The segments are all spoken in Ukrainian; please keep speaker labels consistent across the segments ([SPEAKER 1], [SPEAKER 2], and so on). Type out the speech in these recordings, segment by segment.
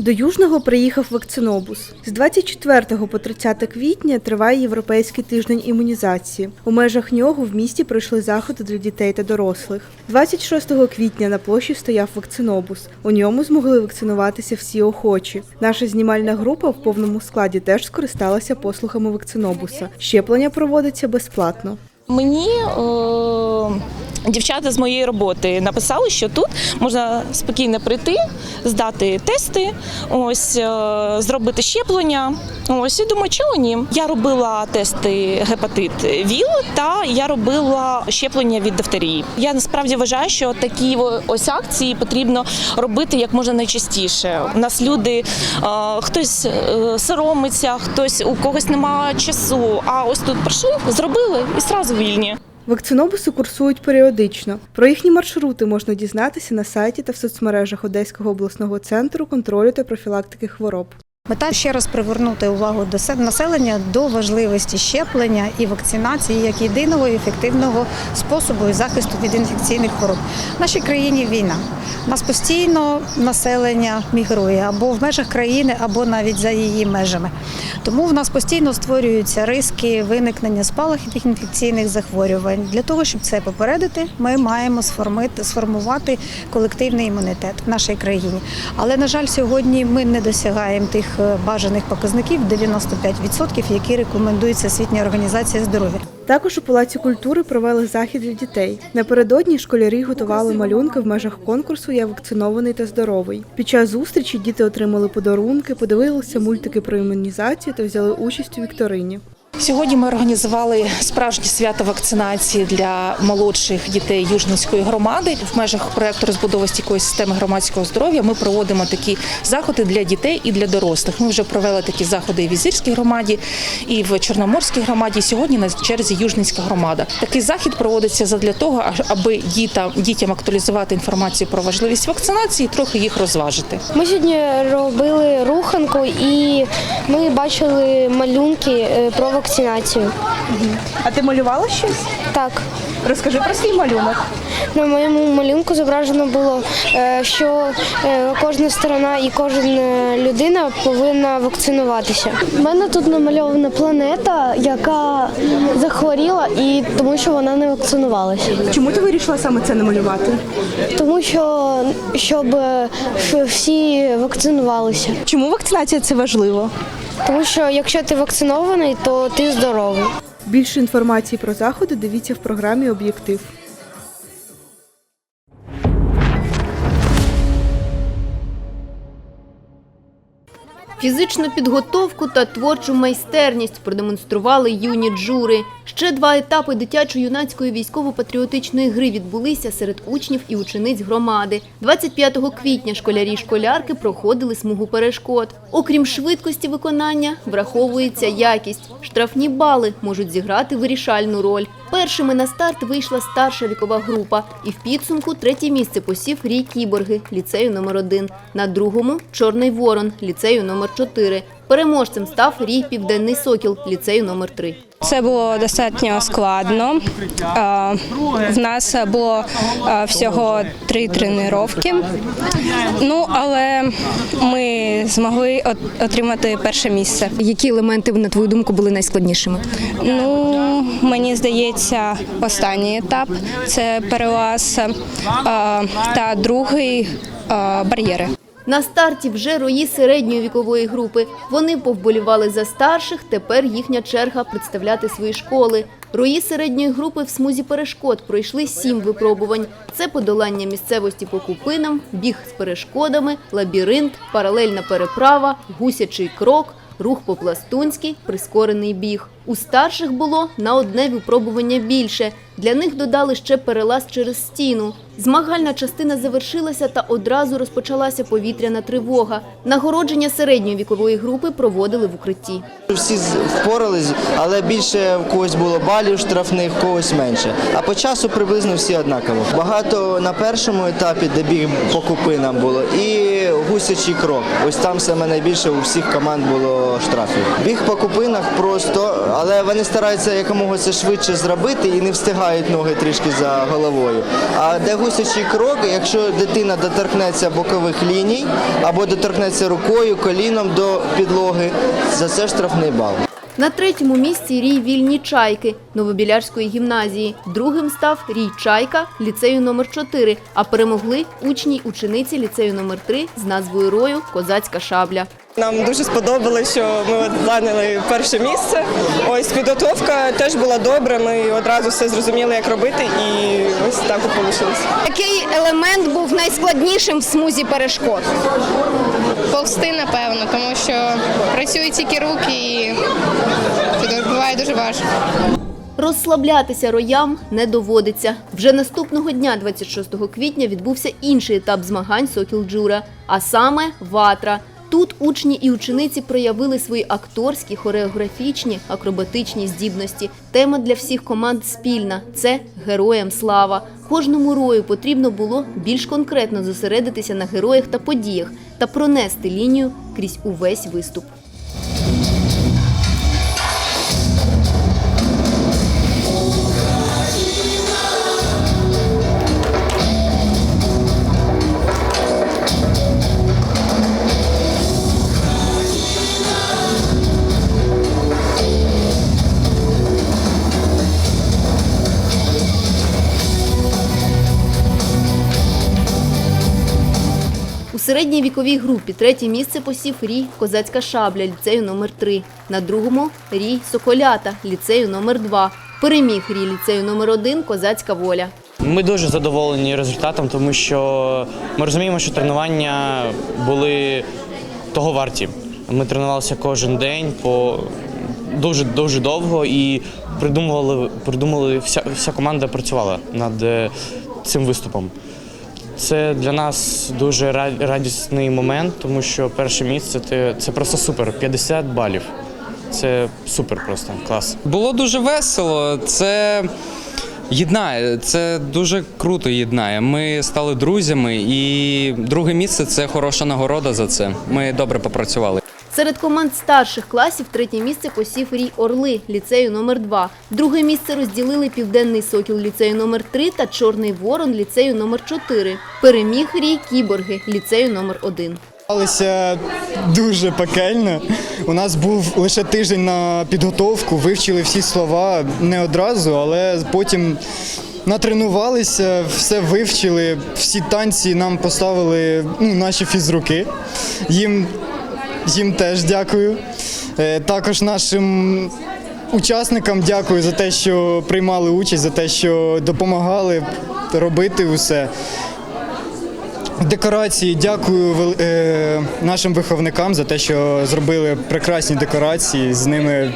[SPEAKER 1] До Южного приїхав вакцинобус. З 24 по 30 квітня триває Європейський тиждень імунізації. У межах нього в місті пройшли заходи для дітей та дорослих. 26 квітня на площі стояв вакцинобус. У ньому змогли вакцинуватися всі охочі. Наша знімальна група в повному складі теж скористалася послугами вакцинобуса. Щеплення проводиться безплатно.
[SPEAKER 2] Мені е, дівчата з моєї роботи написали, що тут можна спокійно прийти, здати тести, ось е, зробити щеплення. Ось і думаю, чого ні. Я робила тести гепатит ВІЛ та я робила щеплення від дифтерії. Я насправді вважаю, що такі ось акції потрібно робити як можна найчастіше. У нас люди е, хтось е, соромиться, хтось у когось немає часу. А ось тут прийшли, зробили і зразу вільні.
[SPEAKER 1] Вакцинобуси курсують періодично. Про їхні маршрути можна дізнатися на сайті та в соцмережах Одеського обласного центру контролю та профілактики хвороб.
[SPEAKER 3] Мета ще раз привернути увагу до се- населення до важливості щеплення і вакцинації як єдиного ефективного способу захисту від інфекційних хвороб. В нашій країні війна. Нас постійно населення мігрує або в межах країни, або навіть за її межами. Тому в нас постійно створюються риски виникнення спалахів інфекційних захворювань. Для того, щоб це попередити, ми маємо сформувати колективний імунітет в нашій країні. Але на жаль, сьогодні ми не досягаємо тих бажаних показників 95%, які рекомендує Всесвітня організація здоров'я.
[SPEAKER 1] Також у Палаці культури провели захід для дітей. Напередодні школярі готували малюнки в межах конкурсу Я вакцинований та здоровий. Під час зустрічі діти отримали подарунки, подивилися мультики про імунізацію та взяли участь у вікторині.
[SPEAKER 2] Сьогодні ми організували справжнє свято вакцинації для молодших дітей Южницької громади. В межах проекту розбудови стійкої системи громадського здоров'я ми проводимо такі заходи для дітей і для дорослих. Ми вже провели такі заходи і в Ізирській громаді, і в Чорноморській громаді. І Сьогодні на черзі Южницька громада. Такий захід проводиться задля того, аби дітям, дітям актуалізувати інформацію про важливість вакцинації, і трохи їх розважити.
[SPEAKER 4] Ми сьогодні робили руханку і ми бачили малюнки е, про вакцинацію.
[SPEAKER 1] А ти малювала щось?
[SPEAKER 4] Так,
[SPEAKER 1] Розкажи про свій малюнок.
[SPEAKER 4] на моєму малюнку зображено було, е, що е, кожна сторона і кожна людина повинна вакцинуватися. У мене тут намальована планета, яка захворіла, і тому що вона не вакцинувалася.
[SPEAKER 1] Чому ти вирішила саме це намалювати?
[SPEAKER 4] Тому що щоб е, всі вакцинувалися.
[SPEAKER 1] Чому вакцинація це важливо?
[SPEAKER 4] Тому що якщо ти вакцинований, то ти здоровий.
[SPEAKER 1] Більше інформації про заходи дивіться в програмі Об'єктив.
[SPEAKER 5] Фізичну підготовку та творчу майстерність продемонстрували юні джури. Ще два етапи дитячо-юнацької військово-патріотичної гри відбулися серед учнів і учениць громади. 25 квітня школярі й школярки проходили смугу перешкод. Окрім швидкості виконання, враховується якість. Штрафні бали можуть зіграти вирішальну роль. Першими на старт вийшла старша вікова група, і в підсумку третє місце посів Рій Кіборги ліцею номер 1 На другому Чорний Ворон ліцею номер 4 Переможцем став Рій Південний Сокіл ліцею номер 3
[SPEAKER 6] Це було достатньо складно. В нас було всього три тренування. Ну, але ми змогли отримати перше місце.
[SPEAKER 5] Які елементи, на твою думку, були найскладнішими?
[SPEAKER 6] Ну, мені здається, останній етап це перелаз та другий бар'єри.
[SPEAKER 5] На старті вже рої середньої вікової групи. Вони повболівали за старших, тепер їхня черга представляти свої школи. Рої середньої групи в смузі перешкод пройшли сім випробувань. Це подолання місцевості по купинам, біг з перешкодами, лабіринт, паралельна переправа, гусячий крок, рух по-пластунськи, прискорений біг. У старших було на одне випробування більше. Для них додали ще перелаз через стіну. Змагальна частина завершилася та одразу розпочалася повітряна тривога. Нагородження середньої вікової групи проводили в укритті.
[SPEAKER 7] Всі впорались, але більше в когось було балів штрафних, в когось менше. А по часу приблизно всі однаково. Багато на першому етапі, де біг по купинам було, і гусячий крок. Ось там саме найбільше у всіх команд було штрафів. Біг по купинах просто, але вони стараються якомога це швидше зробити і не встигають ноги трішки за головою. А де гусячий крок, якщо дитина доторкнеться бокових ліній або доторкнеться рукою, коліном до підлоги, за це штрафний бал.
[SPEAKER 5] На третьому місці рій вільні чайки Новобілярської гімназії. Другим став рій чайка ліцею номер 4 а перемогли учні й учениці ліцею номер 3 з назвою рою Козацька шабля.
[SPEAKER 8] Нам дуже сподобалося, що ми от зайняли перше місце. Ось підготовка теж була добра. Ми одразу все зрозуміли, як робити, і ось так вийшло.
[SPEAKER 9] Який елемент був найскладнішим в смузі перешкод? Повсти, напевно, тому що працюють тільки руки і буває дуже важко.
[SPEAKER 5] Розслаблятися роям не доводиться. Вже наступного дня, 26 квітня, відбувся інший етап змагань Сокіл Джура, а саме ватра. Тут учні і учениці проявили свої акторські, хореографічні, акробатичні здібності. Тема для всіх команд спільна це героям слава. Кожному рою потрібно було більш конкретно зосередитися на героях та подіях та пронести лінію крізь увесь виступ. Віковій групі третє місце посів рій Козацька шабля ліцею номер 3 На другому рій Соколята ліцею номер 2 Переміг рій ліцею номер 1 Козацька воля.
[SPEAKER 10] Ми дуже задоволені результатом, тому що ми розуміємо, що тренування були того варті. Ми тренувалися кожен день по дуже дуже довго і придумували, придумали вся, вся команда працювала над е, цим виступом. Це для нас дуже радісний момент, тому що перше місце це, просто супер. 50 балів. Це супер просто клас.
[SPEAKER 11] Було дуже весело. Це єднає, це дуже круто єднає. Ми стали друзями, і друге місце це хороша нагорода за це. Ми добре попрацювали.
[SPEAKER 5] Серед команд старших класів третє місце посів рій Орли ліцею номер 2 Друге місце розділили Південний Сокіл ліцею номер 3 та Чорний Ворон ліцею номер 4 Переміг рій Кіборги ліцею номер 1
[SPEAKER 12] Готувалися дуже пекельно. У нас був лише тиждень на підготовку, вивчили всі слова не одразу, але потім натренувалися, все вивчили, всі танці нам поставили ну, наші фізруки. Їм, їм теж дякую. Е, Також нашим учасникам дякую за те, що приймали участь, за те, що допомагали робити усе. Декорації дякую е, нашим виховникам за те, що зробили прекрасні декорації. З ними,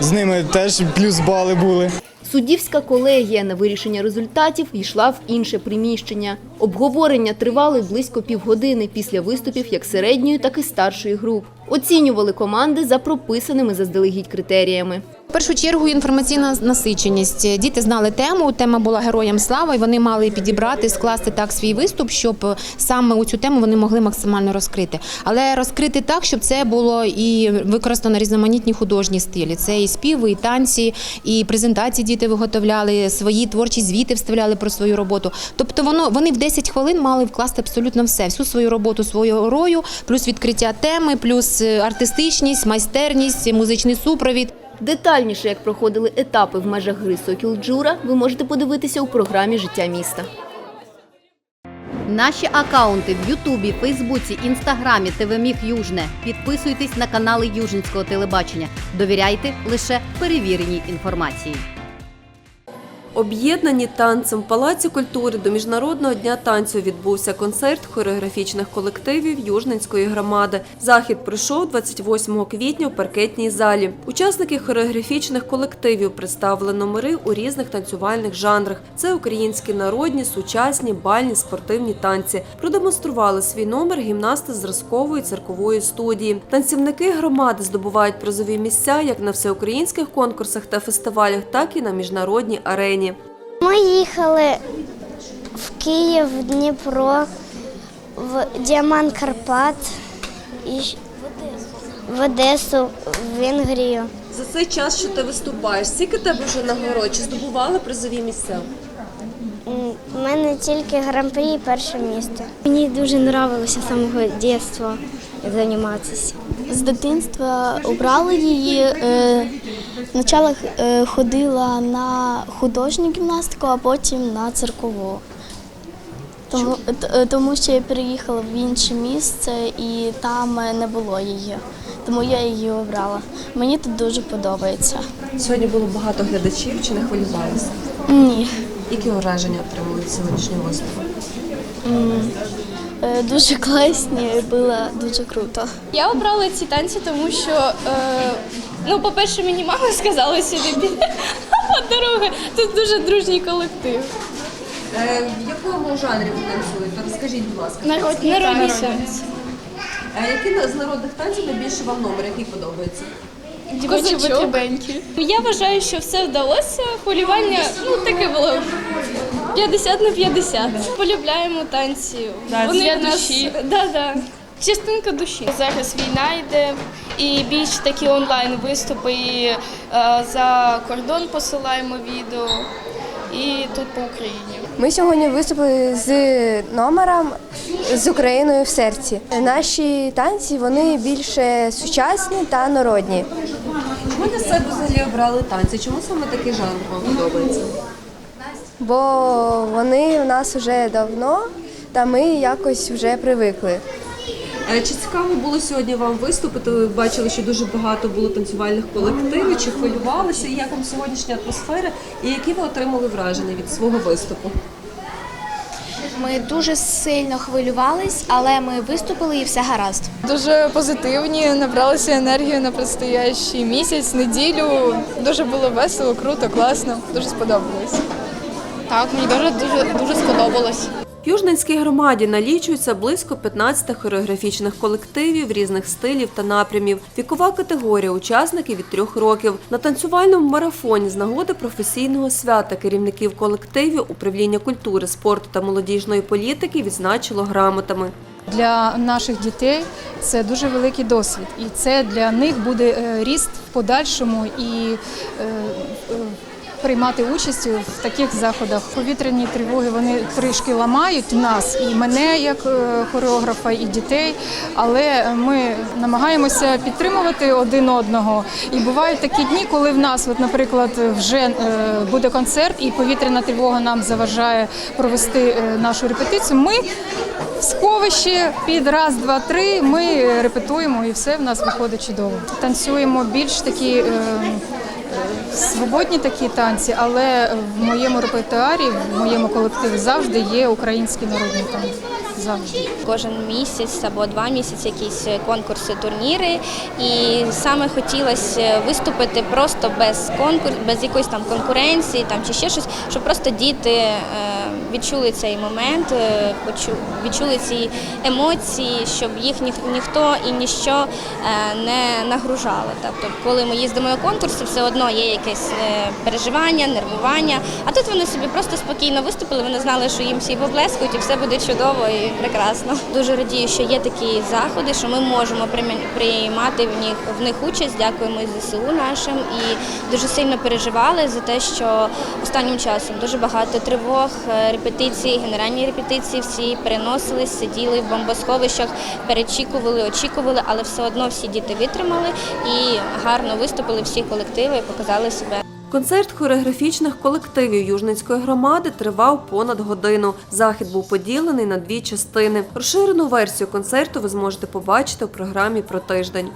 [SPEAKER 12] з ними теж плюс бали були.
[SPEAKER 5] Суддівська колегія на вирішення результатів йшла в інше приміщення. Обговорення тривали близько півгодини після виступів як середньої, так і старшої груп. Оцінювали команди за прописаними заздалегідь критеріями.
[SPEAKER 13] Першу чергу інформаційна насиченість. Діти знали тему. Тема була героям слава, і вони мали підібрати, скласти так свій виступ, щоб саме у цю тему вони могли максимально розкрити. Але розкрити так, щоб це було і використано різноманітні художні стилі. Це і співи, і танці, і презентації діти виготовляли, свої творчі звіти вставляли про свою роботу. Тобто воно вони в 10 хвилин мали вкласти абсолютно все, всю свою роботу свою рою, плюс відкриття теми, плюс артистичність, майстерність, музичний супровід.
[SPEAKER 5] Детальніше, як проходили етапи в межах гри Сокіл Джура, ви можете подивитися у програмі Життя міста.
[SPEAKER 14] Наші акаунти в Ютубі, Фейсбуці, Інстаграмі, ТВ Южне. Підписуйтесь на канали Южницького телебачення. Довіряйте лише перевіреній інформації.
[SPEAKER 15] Об'єднані танцем в Палаці культури до Міжнародного дня танцю відбувся концерт хореографічних колективів Южненської громади. Захід пройшов 28 квітня у паркетній залі. Учасники хореографічних колективів представили номери у різних танцювальних жанрах. Це українські народні, сучасні, бальні, спортивні танці. Продемонстрували свій номер гімнасти зразкової циркової студії. Танцівники громади здобувають призові місця як на всеукраїнських конкурсах та фестивалях, так і на міжнародній арені.
[SPEAKER 4] Ми їхали в Київ, в Дніпро, в Діамант Карпат, і в Одесу, в Венгрію.
[SPEAKER 15] За цей час, що ти виступаєш, скільки тебе вже нагород? Чи здобували призові місця?
[SPEAKER 16] У мене тільки гран-прі і перше місце. Мені дуже подобалося з самого дитинства займатися. З дитинства обрали її. Спочатку е, ходила на художню гімнастику, а потім на циркову. Тому, е, тому що я переїхала в інше місце і там е, не було її. Тому я її обрала. Мені тут дуже подобається.
[SPEAKER 15] Сьогодні було багато глядачів, чи не хвилювалися?
[SPEAKER 16] Ні.
[SPEAKER 15] Які враження отримали від сьогоднішнього виступу?
[SPEAKER 16] Дуже класні, було дуже круто.
[SPEAKER 17] Я обрала ці танці, тому що, е, ну, по-перше, мені мама сказала сюди біля, а по-друге, тут дуже дружній колектив.
[SPEAKER 15] Е, в якому жанрі ви танцюєте? Розкажіть, будь ласка.
[SPEAKER 17] Народні, народні танці.
[SPEAKER 15] А який з народних танців найбільше вам номер, який подобається?
[SPEAKER 17] Дівочі. Я вважаю, що все вдалося. Хвилювання, ну, таке було 50 на 50. Полюбляємо танці. Вони в нас, да, да. Частинка душі. Зараз війна йде, і більш такі онлайн виступи. І, е, за кордон посилаємо відео, і тут по Україні.
[SPEAKER 13] Ми сьогодні виступили з номером з Україною в серці. Наші танці вони більше сучасні та народні.
[SPEAKER 15] Чому для себе взагалі обрали танці? Чому саме такий жанр вам подобається?
[SPEAKER 13] бо вони у нас вже давно, та ми якось вже привикли.
[SPEAKER 15] Е, Чи цікаво було сьогодні вам виступити? Ви бачили, що дуже багато було танцювальних колективів. Чи хвилювалися? І як вам сьогоднішня атмосфера? І які ви отримали враження від свого виступу?
[SPEAKER 17] Ми дуже сильно хвилювались, але ми виступили і все гаразд.
[SPEAKER 18] Дуже позитивні, набралися енергію на предстоящий місяць, неділю. Дуже було весело, круто, класно. Дуже сподобалось.
[SPEAKER 17] Так, мені дуже дуже дуже сподобалось.
[SPEAKER 15] Южненській громаді налічується близько 15 хореографічних колективів різних стилів та напрямів. Вікова категорія учасників від трьох років. На танцювальному марафоні з нагоди професійного свята керівників колективів управління культури, спорту та молодіжної політики відзначило грамотами.
[SPEAKER 19] Для наших дітей це дуже великий досвід, і це для них буде е, ріст в подальшому і е, е, приймати участь в таких заходах. Повітряні тривоги вони трішки ламають нас і мене як е, хореографа, і дітей. Але ми намагаємося підтримувати один одного. І бувають такі дні, коли в нас, от, наприклад, вже е, буде концерт, і повітряна тривога нам заважає провести е, нашу репетицію. Ми сховище під раз, два, три. Ми репетуємо і все в нас виходить чудово. Танцюємо більш такі. Свободні такі танці, але в моєму репертуарі, в моєму колективі завжди є українські народні танці. Завжди.
[SPEAKER 17] Кожен місяць або два місяці якісь конкурси, турніри. І саме хотілося виступити просто без конкурс, без якоїсь там конкуренції там чи ще щось, щоб просто діти е, відчули цей момент, е, відчули ці емоції, щоб їх ніх- ніхто і ніщо е, не нагружало. Тобто, коли ми їздимо на конкурси, все одно є якесь е, переживання, нервування. А тут вони собі просто спокійно виступили. Вони знали, що їм всі поблескують, і все буде чудово і прекрасно. Дуже радію, що є такі заходи, що ми можемо приймати в них в них участь. Дякуємо ЗСУ нашим і дуже сильно переживали за те, що останнім часом дуже багато тривог, е, репетицій, генеральні репетиції всі переносились, сиділи в бомбосховищах, перечікували, очікували, але все одно всі діти витримали і гарно виступили всі колективи, показали себе.
[SPEAKER 15] Концерт хореографічних колективів Южницької громади тривав понад годину. Захід був поділений на дві частини. Розширену версію концерту ви зможете побачити у програмі про тиждень.